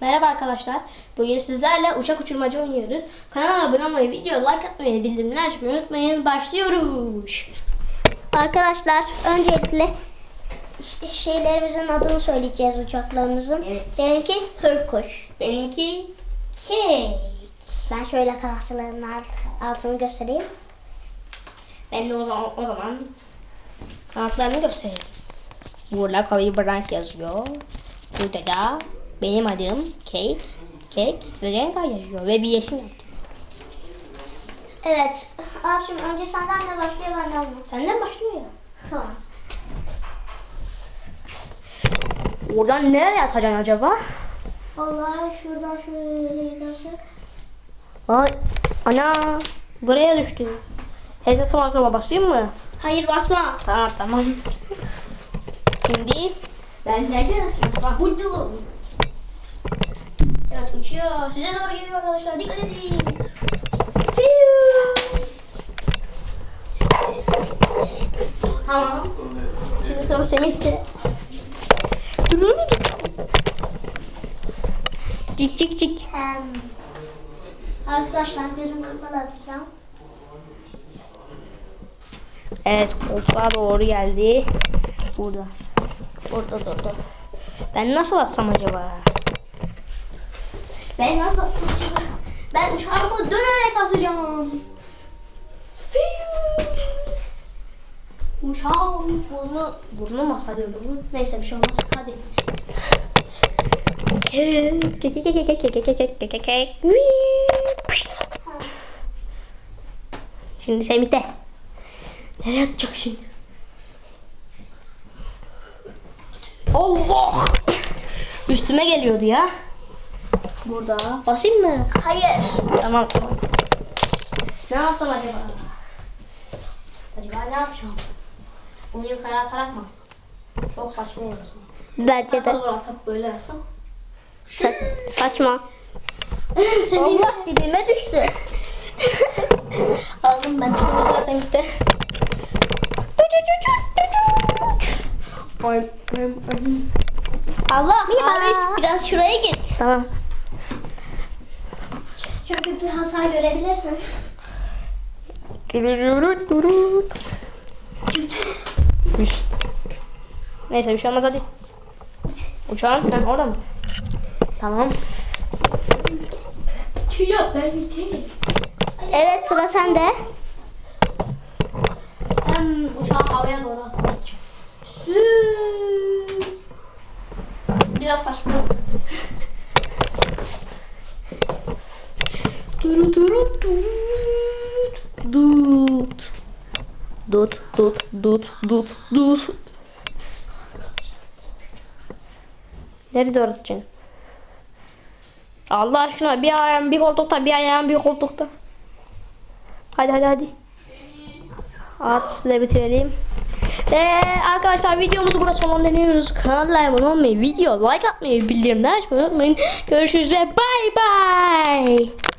Merhaba arkadaşlar. Bugün sizlerle uçak uçurmacı oynuyoruz. Kanala abone olmayı, video like atmayı, bildirimleri açmayı unutmayın. Başlıyoruz. Arkadaşlar öncelikle şeylerimizin adını söyleyeceğiz uçaklarımızın. Evet. Benimki Hırkuş. Benimki Kate. Ben şöyle kanatçıların alt- altını göstereyim. Ben de o zaman, o zaman kanatlarını göstereyim. Burada Kobe Bryant yazıyor. Burada da benim adım Kate, Kek ve Renga yazıyor. Ve bir yeşil yaptım. Evet. Abicim önce senden de başlıyor benden mi? Senden başlıyor ya. Tamam. Oradan nereye atacaksın acaba? Vallahi şuradan şöyle giderse. Ay, ana buraya düştü. Hedef markama basayım mı? Hayır basma. Tamam tamam. Şimdi ben nereden atayım? Bak buldum. Uçuyor. Size doğru geliyor arkadaşlar. Dikkat edin. Fiu. Tamam. Şimdi sıra Semih'te. Dur dur dur. Cik cik cik. Hem. Arkadaşlar gözüm kapalı atacağım. Evet koltuğa doğru geldi. Burada. Burada durdu. Ben nasıl atsam acaba? Ben nasıl acaba? Ben uçağımı dönerek atacağım. Fiu. Uçağım burnu, burnu mu sarıyor burnu? Neyse bir şey olmaz. Hadi. Şimdi Semih'te. Nereye atacak şimdi? Allah! Üstüme geliyordu ya. Burada. Basayım mı? Hayır. Tamam tamam. Ne yapsam acaba? Acaba ne yapacağım? Bunu yukarı atarak mı atsam? Çok saçma olur. Bence Tarafa doğru atıp böyle atsam. Sa- saçma. Allah dibime düştü. aldım ben. Şimdi sıra ay, ay. Allah. Aa. biraz şuraya git. Tamam. Çünkü bir hasar görebilirsin. Dururut durut. Neyse bir şey olmaz hadi. Uçağın sen orada mı? Tamam. Tüyo ben Evet sıra sende. Ben uçağı havaya doğru atacağım. Sü. Biraz saçma. Duru duru dut. Dut. Dut dut dut dut dut. Nereye doğru atacaksın? Allah aşkına bir ayağım bir koltukta bir ayağım bir koltukta. Hadi hadi hadi. At ve bitirelim. Ve arkadaşlar videomuzu burada sonlandırıyoruz. Kanala abone olmayı, video like atmayı, bildirimleri açmayı unutmayın. Görüşürüz ve bay bay.